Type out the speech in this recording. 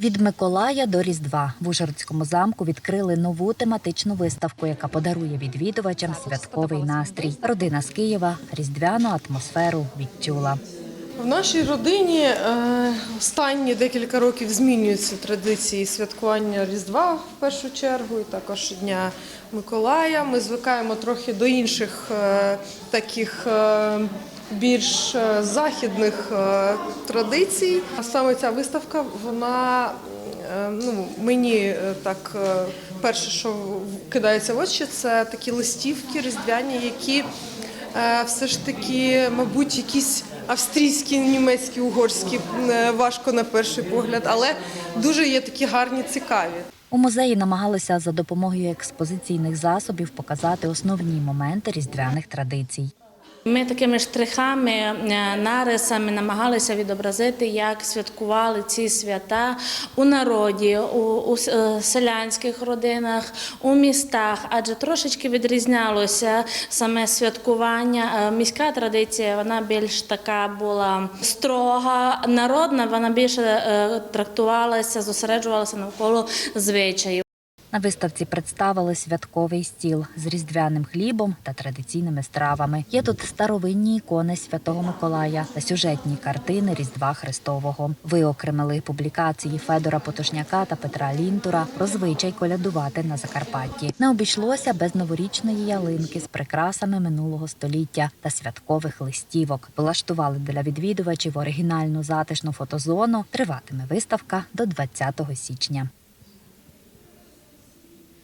Від Миколая до Різдва в Ужгородському замку відкрили нову тематичну виставку, яка подарує відвідувачам святковий настрій. Родина з Києва різдвяну атмосферу відчула. В нашій родині е, останні декілька років змінюються традиції святкування Різдва в першу чергу, і також Дня Миколая. Ми звикаємо трохи до інших е, таких е, більш е, західних е, традицій. А саме ця виставка, вона е, ну, мені так перше, що кидається в очі, це такі листівки різдвяні, які все ж таки, мабуть, якісь австрійські, німецькі, угорські важко на перший погляд, але дуже є такі гарні, цікаві. У музеї намагалися за допомогою експозиційних засобів показати основні моменти різдвяних традицій. Ми такими штрихами, е, нарисами намагалися відобразити, як святкували ці свята у народі, у, у е, селянських родинах, у містах, адже трошечки відрізнялося саме святкування. Е, Міська традиція вона більш така була строга, народна, вона більше трактувалася, зосереджувалася навколо звичаїв. На виставці представили святковий стіл з різдвяним хлібом та традиційними стравами. Є тут старовинні ікони Святого Миколая та сюжетні картини Різдва Христового. Виокремили публікації Федора Потошняка та Петра Лінтура про звичай колядувати на Закарпатті. Не обійшлося без новорічної ялинки з прикрасами минулого століття та святкових листівок. Влаштували для відвідувачів оригінальну затишну фотозону. Триватиме виставка до 20 січня.